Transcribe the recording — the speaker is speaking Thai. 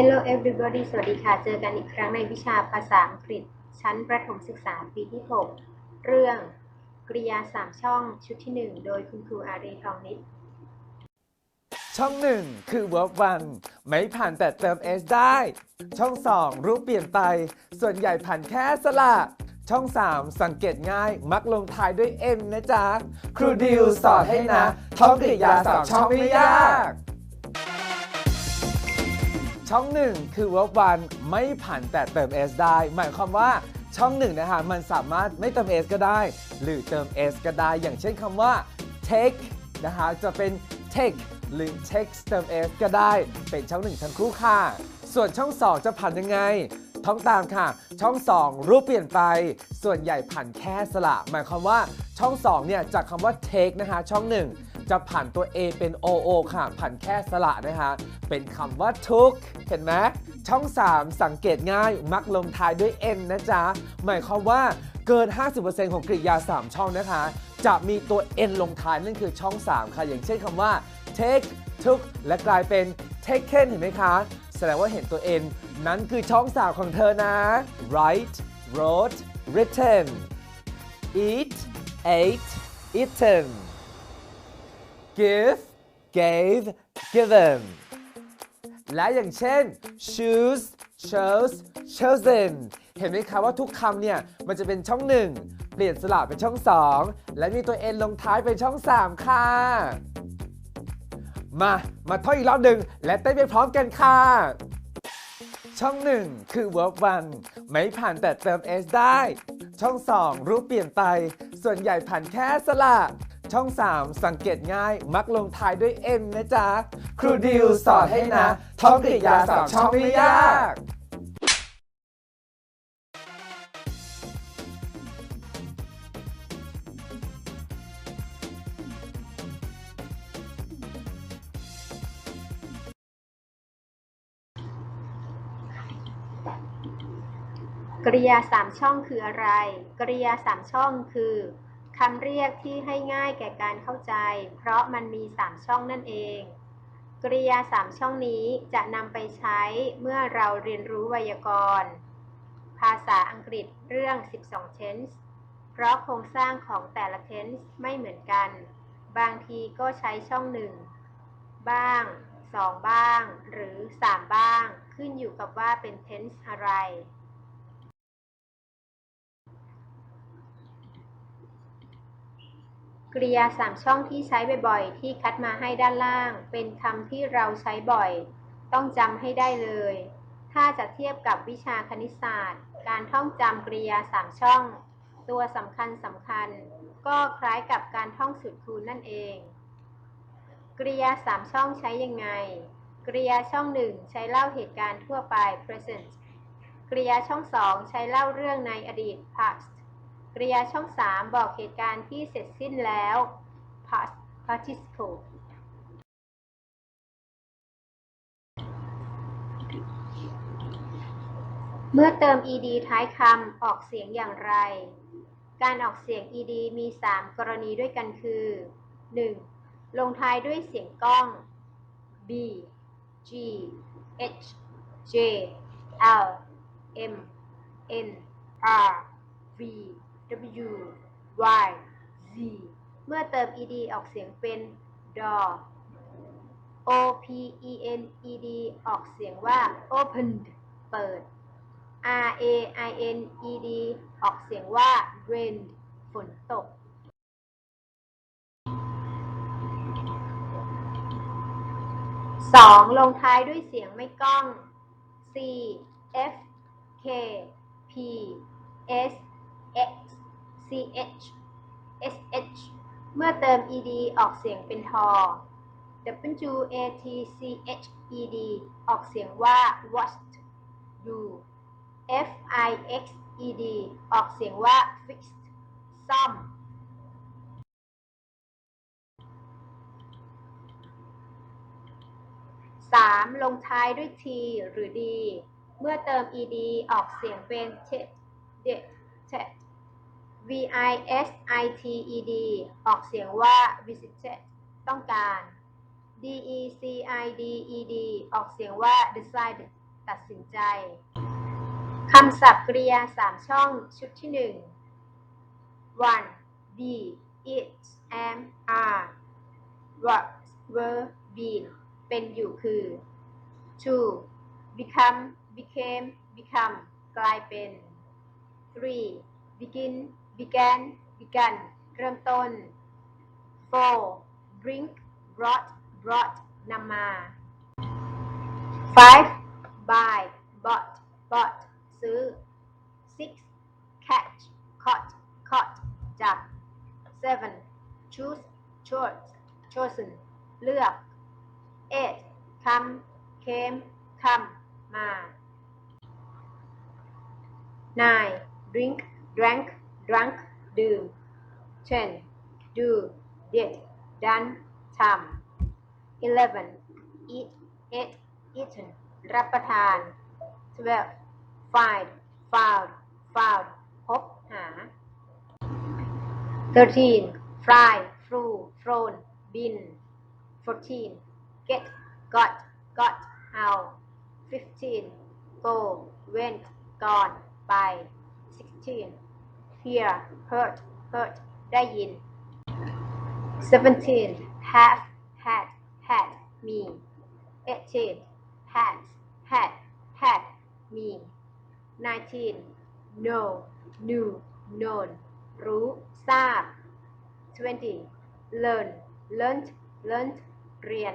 Hello everybody สวัสดีค่ะ เจอกันอีกครั้งในวิชาภาษาอังกฤษ ชั้นประถมศึกษาปีที่ 6 เรื่องกริยา3ช่องชุดที่ 1 โดยคุณครูอารีทองนิด ช่องหนึ่งคือ verb one ไม่ผ่านแต่เติม s ได้ ช่อง 2 รูปเปลี่ยนไป ส่วนใหญ่ผ่านแค่สระช่อง 3 สังเกตง่ายมักลงท้ายด้วย n นะจ๊ะ ครูดิวสอนให้นะ ท่องกริยาสามช่องไม่ยาก ช่องหนึ่งคือ verb one ไม่ผ่านแต่เติม s ได้ หมายความว่าช่องหนึ่งนะคะมันสามารถไม่เติม s ก็ได้ หรือเติม s ก็ได้ อย่างเช่นคำว่า take นะคะจะเป็น take หรือ text เติม s ก็ได้ เป็นช่องหนึ่งทั้งคู่ค่ะ ส่วนช่อง 2 จะผ่านยังไงท้องตามค่ะ ช่อง 2 รูปเปลี่ยนไป ส่วนใหญ่ผ่านแค่สระ หมายความว่าช่อง 2 เนี่ยจากคำว่า take นะคะช่อง 1 จะผ่านตัว A เป็น OO ค่ะผ่านแค่สระนะคะ เป็นคำว่า took เห็นไหมช่อง 3 สังเกตง่ายมักลงท้ายด้วย n นะจ๊ะ หมายความว่าเกิน 50%ของกริยา 3 ช่องนะคะ จะมีตัว n ลงท้ายนั่นคือช่อง 3 ค่ะ อย่างเช่นคำว่า take took และกลายเป็น taken เห็นไหมคะ แสดงว่าเห็นตัว n นั้นคือช่อง3ของเธอนะ write wrote written eat ate eaten give gave given และอย่างเช่น choose chose chosen เห็นไหมคะว่าทุกคำเนี่ย มันจะเป็นช่อง 1 เปลี่ยนสระเป็นช่อง 2 และมีตัว n ลงท้ายเป็นช่อง 3 ค่ะ มา มาท่องอีกรอบหนึ่งและเต้นไปพร้อมกันค่ะ ช่องหนึ่งคือ verb one ไม่ผ่านแต่เติม s ได้ ช่อง 2 รูปเปลี่ยนไป ส่วนใหญ่ผ่านแค่สระ ช่อง 3 สังเกตง่าย มักลงท้ายด้วย n นะจ๊ะ ครูดิวสอนให้นะท่องกริยาสามช่องไม่ยาก กริยา3ช่องคืออะไร กริยา3ช่องคือ คำเรียกที่ให้ง่ายแก่การเข้าใจ เพราะมันมี 3 ช่องนั่นเอง กริยา 3 ช่องนี้จะนำไปใช้เมื่อเราเรียนรู้ไวยากรณ์ ภาษาอังกฤษเรื่อง 12 tense เพราะโครงสร้างของแต่ละ tense ไม่เหมือนกัน บางทีก็ใช้ช่องหนึ่งบ้าง 2 บ้าง หรือ 3 บ้าง ขึ้นอยู่กับว่าเป็น tense อะไร กริยา3ช่องที่ใช้บ่อยๆ ที่คัดมาให้ด้านล่าง เป็นคำที่เราใช้บ่อย ต้องจำให้ได้เลย ถ้าจะเทียบกับวิชาคณิตศาสตร์ การท่องจำกริยา3ช่อง ตัวสำคัญสำคัญ ก็คล้ายกับการท่องสูตรคูณนั่นเอง กริยา3ช่องใช้ยังไง กริยาช่อง1ใช้เล่าเหตุการณ์ทั่วไป present กริยาช่อง2ใช้เล่าเรื่องในอดีต past กริยาช่อง 3 บอกเหตุการณ์ที่เสร็จสิ้นแล้ว past participle เมื่อเติม ed ท้ายคำออกเสียงอย่างไร การออกเสียง ed มี 3 กรณีด้วยกันคือ 1. ลงท้ายด้วยเสียงก้อง b g h j l m n r v w y z เมื่อเติม ed ออกเสียงเป็นดอ o p e n e d ออกเสียงว่า opened เปิด r a i n e d ออกเสียงว่า rain ฝนตกสองลงท้ายด้วยเสียงไม่ก้อง c f k p s x c h s h เมื่อเติม ed ออกเสียงเป็นทอ w a t c h e d ออกเสียงว่า watched u f i x e d ออกเสียงว่า fixed ซ่อม 3. ลงท้ายด้วย t หรือ d เมื่อเติม ed ออกเสียงเป็น t d t v i s i t e d ออกเสียงว่า visited ต้องการ d e c i d e d ออกเสียงว่า decide ตัดสินใจ คำศัพท์กริยาสามช่องชุดที่หนึ่ง one be it am are was were been เป็นอยู่คือ two become became become กลายเป็น three begin began begun เริ่มต้น four drink brought brought นำมา five buy bought bought ซื้อ six catch caught caught จับ seven choose chose chosen เลือก eight come came come มา nine drink drank drunk ดื่ม ten do did done ทำ eleven eat ate eaten รับประทาน twelve find found found พบหา13 fly flew flown been get got got how 15 go went gone ไป16 hear heard heard ได้ยิน17 have had had มี18 has had had มี19 know knew known รู้ทราบ20 learn learnt learnt เรียน